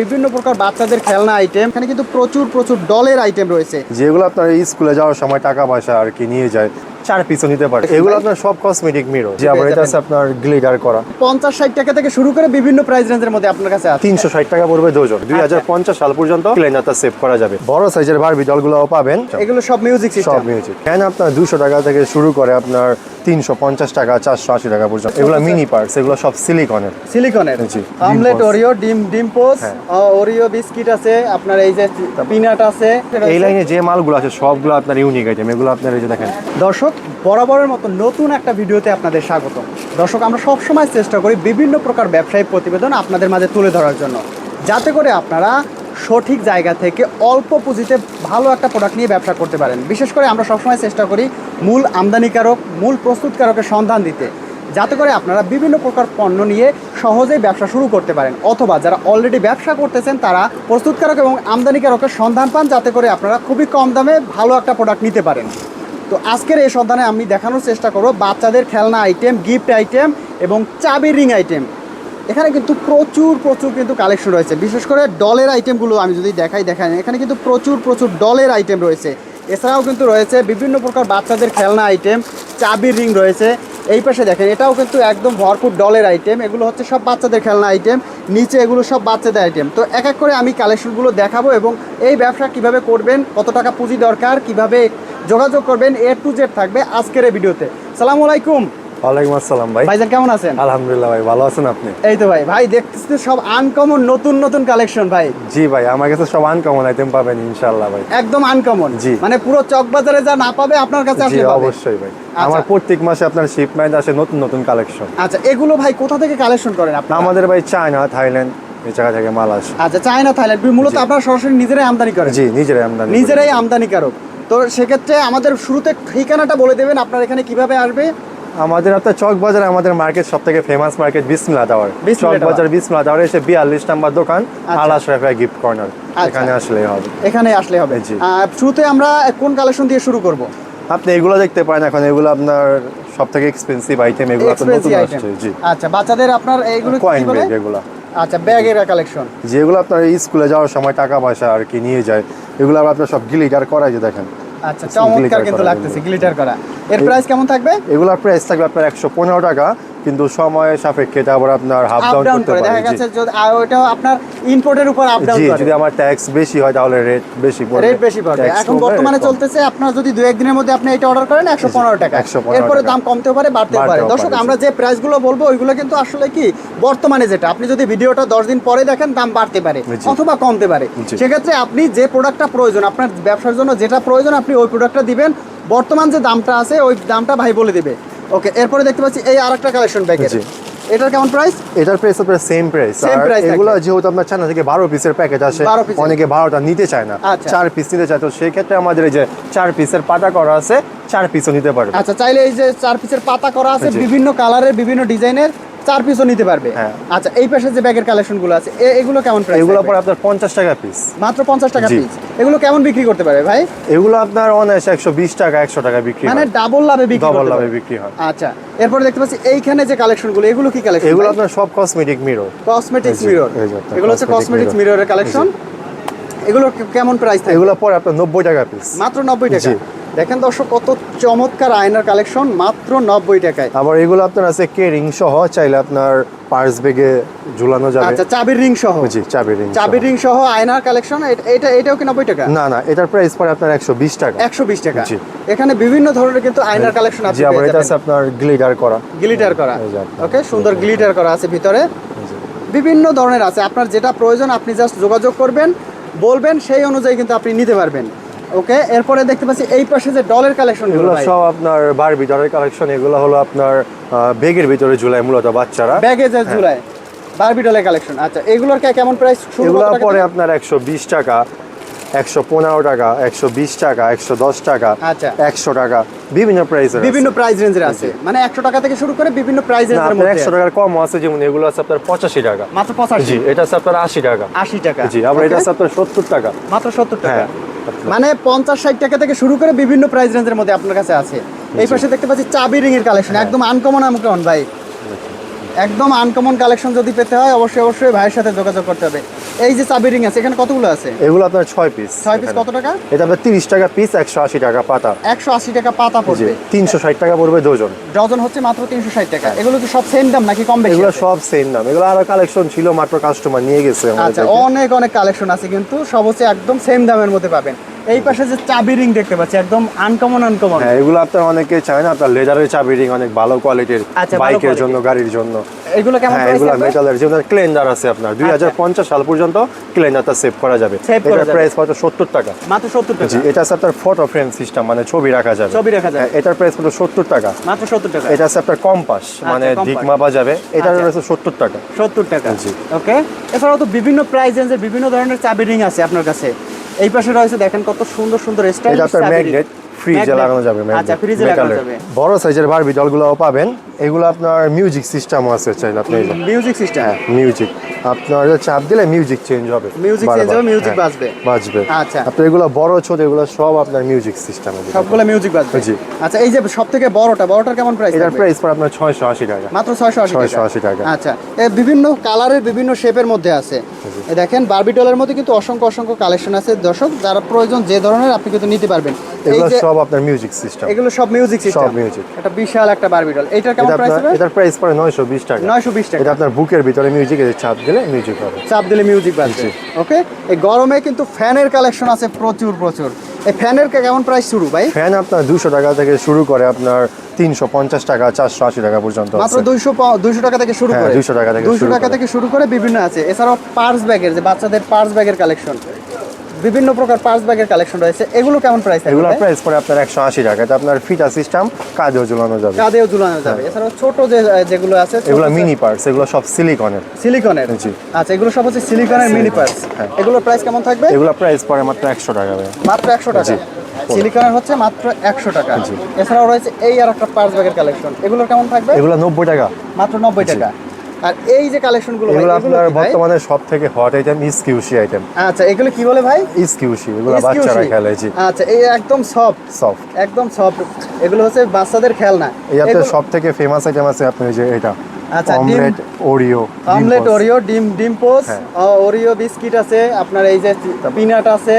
বিভিন্ন প্রকার বাচ্চাদের খেলনা আইটেম এখানে কিন্তু প্রচুর প্রচুর ডলের আইটেম রয়েছে। যেগুলো আপনার স্কুলে যাওয়ার সময় টাকা পয়সা আর কি নিয়ে যায় চার পিসও নিতে পারে। এগুলো আপনার সব কসমেটিক মিরো যে আবার এটা আছে আপনার করা। পঞ্চাশ ষাট টাকা থেকে শুরু করে বিভিন্ন প্রাইস রেঞ্জের মধ্যে আপনার কাছে আছে। তিনশো ষাট টাকা পড়বে দুজন। দুই হাজার পঞ্চাশ সাল পর্যন্ত সেভ করা যাবে। বড় সাইজের বারবি পাবেন। এগুলো সব মিউজিক সব মিউজিক ফ্যান আপনার দুশো টাকা থেকে শুরু করে আপনার তিনশো পঞ্চাশ টাকা চারশো আশি টাকা পর্যন্ত। এগুলো মিনি পার্টস এগুলো সব সিলিকনের সিলিকনের জি, আমলেট ওরিও ডিম ডিম পোস। ওরিও বিস্কিট আছে আপনার এই যে পিনাট আছে। এই লাইনে যে মালগুলো আছে সবগুলো আপনার ইউনিক আইটেম এগুলো আপনার এই যে দেখেন। দর্শক বরাবরের মতো নতুন একটা ভিডিওতে আপনাদের স্বাগত দর্শক আমরা সবসময় চেষ্টা করি বিভিন্ন প্রকার ব্যবসায়িক প্রতিবেদন আপনাদের মাঝে তুলে ধরার জন্য। যাতে করে আপনারা সঠিক জায়গা থেকে অল্প পুঁজিতে ভালো একটা প্রোডাক্ট নিয়ে ব্যবসা করতে পারেন। বিশেষ করে আমরা সবসময় চেষ্টা করি মূল আমদানিকারক, মূল প্রস্তুতকারকের সন্ধান দিতে। যাতে করে আপনারা বিভিন্ন প্রকার পণ্য নিয়ে সহজেই ব্যবসা শুরু করতে পারেন। অথবা যারা অলরেডি ব্যবসা করতেছেন, তারা প্রস্তুতকারক এবং আমদানিকারকের সন্ধান পান, যাতে করে আপনারা খুবই কম দামে ভালো একটা প্রোডাক্ট নিতে পারেন। তো আজকের এই সন্ধানে আমি দেখানোর চেষ্টা করব বাচ্চাদের খেলনা আইটেম গিফট আইটেম এবং চাবি রিং আইটেম এখানে কিন্তু প্রচুর প্রচুর কিন্তু কালেকশন রয়েছে। বিশেষ করে ডলের আইটেমগুলো আমি যদি দেখাই দেখাই এখানে কিন্তু প্রচুর প্রচুর ডলের আইটেম রয়েছে। এছাড়াও কিন্তু রয়েছে বিভিন্ন প্রকার বাচ্চাদের খেলনা আইটেম চাবির রিং রয়েছে। এই পাশে দেখেন, এটাও কিন্তু একদম ভরপুর ডলের আইটেম এগুলো হচ্ছে সব বাচ্চাদের খেলনা আইটেম নিচে এগুলো সব বাচ্চাদের আইটেম তো এক এক করে আমি কালেকশনগুলো দেখাবো এবং এই ব্যবসা কীভাবে করবেন, কত টাকা পুঁজি দরকার, কীভাবে যোগাযোগ করবেন, এ টু জেড থাকবে আজকের এই ভিডিওতে। সালাম আলাইকুম। ওয়ালাইকুম আসসালাম ভাই। ভাইজান কেমন আছেন? আলহামদুলিল্লাহ ভাই ভালো আছেন আপনি? এই তো ভাই ভাই দেখতেছি তো সব আনকমন নতুন নতুন কালেকশন ভাই। জি ভাই আমার কাছে সব আনকমন আইটেম পাবেন ইনশাআল্লাহ ভাই। একদম আনকমন জি। মানে পুরো চক বাজারে যা না পাবে আপনার কাছে আসলে পাবে। অবশ্যই ভাই। আমার প্রত্যেক মাসে আপনার শিপমেন্ট আসে নতুন নতুন কালেকশন আচ্ছা এগুলো ভাই কোথা থেকে কালেকশন করেন আপনারা? আমাদের ভাই চায়না থাইল্যান্ড এই জায়গা থেকে মাল আসে। আচ্ছা চায়না থাইল্যান্ড মূলত। আপনারা সরাসরি নিজেরাই আমদানি করেন? জি নিজেরাই আমদানি। নিজেরাই আমদানিকারক। তো সেক্ষেত্রে আমাদের শুরুতে ঠিকানাটা বলে দেবেন আপনার এখানে কীভাবে আসবে আমাদের আপনার চক বাজারে আমাদের মার্কেট সব থেকে ফেমাস মার্কেট টাওয়ার বিসমিল্লাহ চক। বাজার বিসমিল্লা টাওয়ারে এসে বিয়াল্লিশ নাম্বার দোকান। আলা শরেফা গিফট কর্নার। এখানে আসলেই হবে। এখানে আসলে হবে। জি। শুরুতে আমরা কোন কালেকশন দিয়ে শুরু করব? আপনি এগুলো দেখতে পারেন এখন এগুলো আপনার সব থেকে এক্সপেন্সিভ আইটেম এগুলো তো নতুন আসছে জি। আচ্ছা বাচ্চাদের আপনার এইগুলো কয়েন কি বলে? ব্যাগ এগুলো। আচ্ছা ব্যাগের কালেকশন যেগুলো আপনার স্কুলে যাওয়ার সময় টাকা পয়সা আর কি নিয়ে যায় এগুলো আপনার সব গিলিটার করাই যে দেখেন। আচ্ছা চমৎকার কিন্তু লাগতেছে। গ্লিটার করা এর প্রাইস কেমন থাকবে এগুলোর প্রাইস থাকবে আপনার একশো পনেরো টাকা কিন্তু সময় সাপেক্ষে আবার আপনার হাফ ডাউন করতে করে দেখা পারে গেছে যদি আর ওইটাও আপনার ইম্পোর্টের উপর আপ ডাউন করে। যদি আমার ট্যাক্স বেশি হয় তাহলে রেট বেশি পড়বে। রেট বেশি পড়বে। এখন বর্তমানে চলতেছে আপনার যদি দু একদিনের মধ্যে আপনি এটা অর্ডার করেন একশো পনেরো টাকা। 115 এরপরে দাম কমতেও পারে বাড়তেও পারে। দর্শক আমরা যে প্রাইসগুলো বলব ওইগুলো কিন্তু আসলে কি বর্তমানে যেটা আপনি যদি ভিডিওটা দশ দিন পরে দেখেন দাম বাড়তে পারে অথবা কমতে পারে। সেক্ষেত্রে আপনি যে প্রোডাক্টটা প্রয়োজন আপনার ব্যবসার জন্য যেটা প্রয়োজন আপনি ওই প্রোডাক্টটা দিবেন। বর্তমান যে দামটা আছে ওই দামটা ভাই বলে দিবে। ওকে এরপরে দেখতে পাচ্ছি এই আরেকটা কালেকশন ব্যাগের এটার কেমন প্রাইস এটার প্রাইস আপনার সেম প্রাইস সেম প্রাইস এগুলো যেহেতু আপনার চায়না থেকে বারো পিসের প্যাকেজ আসে 12 piece এর। অনেকে বারোটা নিতে চায় না আচ্ছা। চার পিস নিতে চায় তো সেই ক্ষেত্রে আমাদের এই যে চার পিসের পাতা করা আছে চার পিসও নিতে পারবে আচ্ছা চাইলে এই যে চার পিসের পাতা করা আছে। বিভিন্ন কালারের বিভিন্ন ডিজাইনের চার পিসও নিতে পারবে। হ্যাঁ। আচ্ছা এই পাশে যে ব্যাগের কালেকশনগুলো আছে এগুলো কেমন প্রাইস এগুলো পরে আপনার পঞ্চাশ টাকা পিস মাত্র পঞ্চাশ টাকা পিস এগুলো কেমন বিক্রি করতে পারে ভাই? এগুলো আপনার অনায়াসে একশো বিশ টাকা একশো টাকা বিক্রি মানে ডাবল লাভে বিক্রি ডবল লাভে বিক্রি হয়। আচ্ছা এরপর দেখতে পাচ্ছি এইখানে যে কালেকশনগুলো এগুলো কি কালেকশন এগুলো আপনার সব কসমেটিক মিরর কসমেটিক মিরর এগুলো হচ্ছে কসমেটিক মিররের কালেকশন এগুলো কেমন প্রাইস থাকে এগুলো পরে আপনার নব্বই টাকা পিস মাত্র নব্বই টাকা। জি। দেখেন দর্শক কত চমৎকার আয়নার কালেকশন মাত্র নব্বই টাকায়। আবার এগুলো আপনার আছে কে রিং সহ চাইলে আপনার পার্স বেগে ঝুলানো যাবে। আচ্ছা চাবির রিং সহ? জি চাবি রিং চাবির রিং সহ আয়নার কালেকশন এটা এটাও কি নব্বই টাকা? না না এটার প্রাইস পরে আপনার একশো বিশ টাকা। একশো বিশ টাকা। জি। এখানে বিভিন্ন ধরনের কিন্তু আয়নার কালেকশন জি আবার এটা আছে আপনার গ্লিডার করা। গ্লিটার করা। ওকে সুন্দর গ্লিটার করা আছে ভিতরে। বিভিন্ন ধরনের আছে। আপনার যেটা প্রয়োজন আপনি জাস্ট যোগাযোগ করবেন বলবেন সেই অনুযায়ী কিন্তু আপনি নিতে পারবেন। ওকে এরপরে দেখতে পাচ্ছি এই পাশে যে ডলের কালেকশন এগুলো সব আপনার বারবি ডলের কালেকশন এগুলো হলো আপনার ব্যাগের ভিতরে ঝুলাই মূলত বাচ্চারা। ব্যাগে যে। ঝুলায় বারবি ডলের কালেকশন আচ্ছা এগুলোর কে- কেমন প্রাইস এগুলো পরে আপনার একশো বিশ টাকা একশো পনেরো টাকা একশো বিশ টাকা একশো দশ টাকা আচ্ছা। একশো টাকা বিভিন্ন প্রাইসের বিভিন্ন প্রাইস রেঞ্জের আছে। মানে একশো টাকা থেকে শুরু করে বিভিন্ন প্রাইস রেঞ্জের মধ্যে। একশো টাকার কম আছে যেমন এগুলো আছে আপনার পঁচাশি টাকা। মাত্র পঁচাশি? এটা আছে আপনার আশি টাকা। আশি টাকা। জি আবার এটা আছে আপনার সত্তর টাকা। মাত্র সত্তর টাকা। হ্যাঁ। মানে পঞ্চাশ ষাট টাকা থেকে শুরু করে বিভিন্ন প্রাইস রেঞ্জের মধ্যে আপনার কাছে আছে। এই পাশে দেখতে পাচ্ছি চাবি রিং এর কালেকশন একদম আনকমন আনকমন ভাই? একদম আনকমন কালেকশন যদি পেতে হয় অবশ্যই অবশ্যই ভাইয়ের সাথে যোগাযোগ করতে হবে। এই যে চাবি রিং আছে এখানে কতগুলো আছে? এগুলো আপনার ছয় পিস ছয় পিস কত টাকা? এটা আপনার তিরিশ টাকা পিস একশো আশি টাকা পাতা। একশো আশি টাকা পাতা পড়বে। তিনশো ষাট টাকা পড়বে ডজন। ডজন হচ্ছে মাত্র তিনশো ষাট টাকা। এগুলো কি সব সেম দাম নাকি কম বেশি এগুলো সব সেম দাম। এগুলো আরও কালেকশন ছিল মাত্র কাস্টমার নিয়ে গেছে আচ্ছা অনেক অনেক কালেকশন আছে কিন্তু সব হচ্ছে একদম সেম দামের মধ্যে পাবেন। এই পাশে যে চাবি রিং দেখতে পাচ্ছি একদম আনকমন আনকমন হ্যাঁ এগুলো আপনার অনেকে চায় না আপনার লেদারের চাবি রিং অনেক ভালো কোয়ালিটির আচ্ছা, বাইকের জন্য গাড়ির জন্য। এগুলো কেমন হ্যাঁ প্রাইস এগুলো মেটালের যেমন ক্লেন্ডার আছে আপনার দুই হাজার পঞ্চাশ সাল পর্যন্ত ক্লেন্ডারটা সেভ করা যাবে। এটার প্রাইস কত সত্তর টাকা। মাত্র সত্তর জি এটা আছে আপনার ফটো ফ্রেম সিস্টেম মানে ছবি রাখা যাবে। ছবি রাখা যাবে। হ্যাঁ, এটার প্রাইস কত সত্তর টাকা। মাত্র সত্তর টাকা। এটা আছে আপনার কম্পাস মানে দিক মাপা যাবে। এটার আচ্ছা। রয়েছে সত্তর টাকা। সত্তর টাকা। জি। ওকে এছাড়াও তো বিভিন্ন প্রাইস রেঞ্জের বিভিন্ন ধরনের চাবি রিং আছে আপনার কাছে। এই পাশে রয়েছে দেখেন কত সুন্দর সুন্দর স্টাইল এটা আপনার ম্যাগনেট। ফ্রিজে লাগানো যাবে আচ্ছা ফ্রিজে লাগানো যাবে। বড় সাইজের বারবি ডলগুলোও পাবেন। এগুলো আপনার মিউজিক সিস্টেমও আছে চাইলে আপনি মিউজিক সিস্টেম মিউজিক আপনার চাপ দিলে মিউজিক চেঞ্জ হবে। বারবার। change হবে, music হ্যাঁ, বাজবে। বাজবে। আচ্ছা। আপনার এগুলো বড় ছোট এগুলো সব আপনার মিউজিক সিস্টেম সবগুলো মিউজিক বাজবে। জি। আচ্ছা এই যে সব থেকে বড়টা বড়টার কেমন প্রাইস এটার প্রাইস পড়ে আপনার ছয়শো আশি টাকা। মাত্র ছয়শো আশি 680 টাকা। আচ্ছা এ বিভিন্ন কালারের বিভিন্ন শেপের মধ্যে আছে। এ দেখেন বারবি ডলের মধ্যে কিন্তু অসংখ্য অসংখ্য কালেকশন আছে। দর্শক যারা প্রয়োজন যে ধরনের আপনি কিন্তু নিতে পারবেন। এগুলো যে সব আপনার মিউজিক সিস্টেম এগুলো সব মিউজিক সিস্টেম সব মিউজিক এটা বিশাল একটা বারবি ডল এটার কেমন প্রাইস হবে? এটার প্রাইস পড়ে নয়শো বিশ টাকা। 920 টাকা। এটা আপনার বুকের ভিতরে মিউজিক এর চাপ দিলে মিউজিক হবে। চাপ দিলে মিউজিক বাজবে ওকে এই গরমে কিন্তু ফ্যানের কালেকশন আছে প্রচুর প্রচুর। এই ফ্যানের কে- কেমন প্রাইস শুরু ভাই? ফ্যান আপনার দুশো টাকা থেকে শুরু করে আপনার তিনশো পঞ্চাশ টাকা চারশো আশি টাকা পর্যন্ত মাত্র আছে। দুইশো দুইশো টাকা থেকে শুরু হ্যাঁ, করে। 200 টাকা থেকে 200 টাকা থেকে শুরু করে বিভিন্ন আছে। এছাড়াও পার্স ব্যাগের যে বাচ্চাদের পার্স ব্যাগের কালেকশন বিভিন্ন প্রকার পার্স ব্যাগের কালেকশন রয়েছে। এগুলো কেমন প্রাইস এগুলো প্রাইস পড়ে আপনার একশো আশি টাকা। এটা আপনার ফিটা সিস্টেম কাজেও ঝুলানো যাবে। কাঁধেও ঝুলানো যাবে। এছাড়াও ছোট যে যেগুলো আছে এগুলো মিনি পার্টস এগুলো সব সিলিকনের সিলিকনের জি। আচ্ছা এগুলো সব হচ্ছে সিলিকনের মিনি পার্স হ্যাঁ। এগুলোর প্রাইস কেমন থাকবে? এগুলো প্রাইস পড়ে মাত্র একশো টাকা মাত্র একশো টাকা। সিলিকনের হচ্ছে মাত্র একশো টাকা। এছাড়াও রয়েছে এই আর একটা পার্স ব্যাগের কালেকশন এগুলোর কেমন থাকবে? এগুলো নব্বই টাকা। মাত্র নব্বই টাকা। আর এই যে কালেকশনগুলো এগুলো আপনার বর্তমানে সব থেকে হট আইটেম ইসকিউসি আইটেম আচ্ছা এগুলো কি বলে ভাই? ইসকিউসি এগুলো বাচ্চারা খেলে জি। আচ্ছা এই একদম সফট সফট একদম সফট এগুলো হচ্ছে বাচ্চাদের খেলনা। এই আপনার সব থেকে ফেমাস আইটেম আছে আপনার যে এটা। আচ্ছা, অমলেট ওরিও অমলেট ওরিও ডিম ডিম পোস। হ্যাঁ। ওরিও বিস্কিট আছে আপনার এই যে পিনাট আছে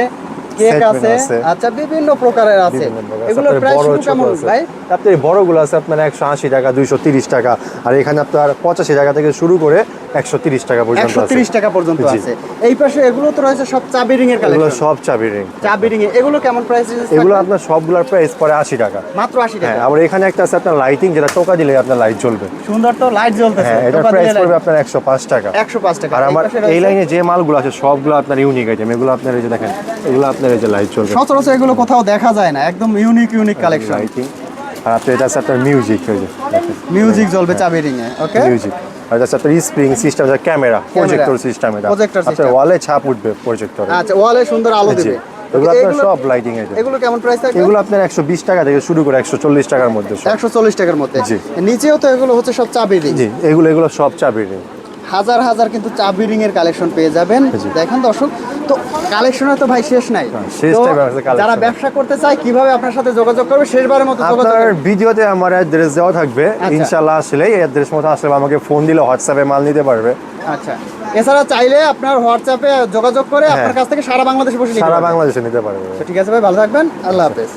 কেক আছে। আচ্ছা বিভিন্ন প্রকারের আছে। এগুলোর প্রাইস কেমন ভাই? আপনার বড়গুলো আছে আপনার একশো আশি টাকা দুইশো তিরিশ টাকা আর এখানে আপনার পঁচাশি টাকা থেকে শুরু করে একশো তিরিশ টাকা পর্যন্ত একশো তিরিশ টাকা পর্যন্ত আছে। এই পাশে এগুলো তো রয়েছে সব চাবি রিং এর এগুলো সব চাবি রিং। চাবি রিং এগুলো কেমন প্রাইস এগুলো আপনার সবগুলোর প্রাইস পড়ে আশি টাকা। মাত্র আশি হ্যাঁ টাকা আবার এখানে একটা আছে আপনার লাইটিং যেটা টোকা দিলে আপনার লাইট জ্বলবে। সুন্দর তো লাইট জ্বলতেছে। হ্যাঁ এটার প্রাইস পড়বে আপনার একশো পাঁচ টাকা। একশো পাঁচ টাকা। আর আমার এই লাইনে যে মালগুলো আছে সবগুলো আপনার ইউনিক আইটেম এগুলো আপনার এই যে দেখেন এগুলো আপনার এই যে লাইট চলবে সচরাচর এগুলো কোথাও দেখা যায় না। একদম ইউনিক ইউনিক কালেকশন লাইটিং আর আপনার এটা আছে আপনার মিউজিক যে। মিউজিক জ্বলবে চাবি রিং এ ওকে মিউজিক আর এটা আপনার spring system camera projector system এটা। আপনার। ওয়ালে ছাপ উঠবে প্রজেক্টরে আচ্ছা ওয়ালে সুন্দর আলো দিবে। এগুলো আপনার সব লাইটিং আইটেম এগুলো কেমন প্রাইস থাকবে? এগুলো আপনার একশো বিশ টাকা থেকে শুরু করে একশো চল্লিশ টাকার মধ্যে সব। একশো চল্লিশ টাকার মধ্যে। নিচেও তো এগুলো হচ্ছে সব চাবি রিং। জি এগুলো এগুলো সব চাবি ring। হাজার হাজার কিন্তু চাবি রিং এর কালেকশন পেয়ে যাবেন। দেখেন দর্শক তো কালেকশনের তো ভাই শেষ নাই। হ্যাঁ। যারা ব্যবসা করতে চায় কীভাবে আপনার সাথে যোগাযোগ করবে? শেষবারের মতো আপনার ভিডিওতে আমার অ্যাড্রেস দেওয়া থাকবে। আচ্ছা। ইনশাল্লাহ আসলে এই অ্যাড্রেস মতো আসলে আমাকে ফোন দিলে হোয়াটসঅ্যাপে মাল নিতে পারবে। আচ্ছা। এছাড়া চাইলে আপনার হোয়াটসঅ্যাপে যোগাযোগ করে আপনার কাছ থেকে সারা বাংলাদেশে বসে সারা বাংলাদেশে নিতে পারবে। ঠিক আছে ভাই ভালো থাকবেন। আল্লাহ হাফেজ।